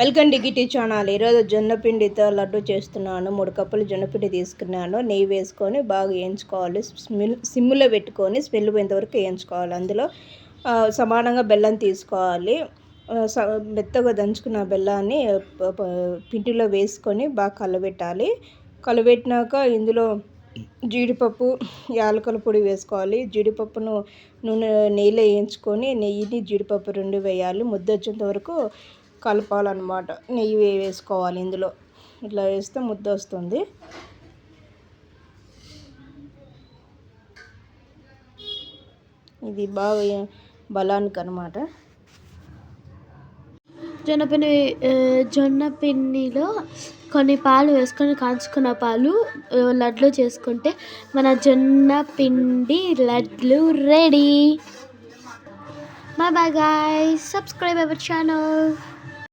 Welcome డిగిటీ channel. ఈరోజు జొన్నపిండితో లడ్డు చేస్తున్నాను. మూడు కప్పులు జొన్నపిండి తీసుకున్నాను. నెయ్యి వేసుకొని బాగా వేయించుకోవాలి. స్మెల్ సిమ్లో పెట్టుకొని స్మెల్ పోయేంతవరకు వేయించుకోవాలి. అందులో సమానంగా బెల్లం తీసుకోవాలి. స- మెత్తగా దంచుకున్న బెల్లాన్ని పిండిలో వేసుకొని బాగా కలబెట్టాలి. కలబెట్టినాక ఇందులో జీడిపప్పు యాలకుల పొడి వేసుకోవాలి. జీడిపప్పును నూనె నెయ్యిలో వేయించుకొని నెయ్యిని జీడిపప్పు రెండు వేయాలి. ముద్ద వచ్చేంత వరకు కలపాలన్నమాట. నెయ్యి వేసుకోవాలి ఇందులో. ఇట్లా వేస్తే ముద్ద వస్తుంది. ఇది బాగా బలానికి అనమాట జొన్నపిండి జొన్న పిండిలో కొన్ని పాలు వేసుకొని కాంచుకున్న పాలు లడ్లు చేసుకుంటే మన జొన్న పిండి లడ్లు ready. Bye bye guy subscribe our channel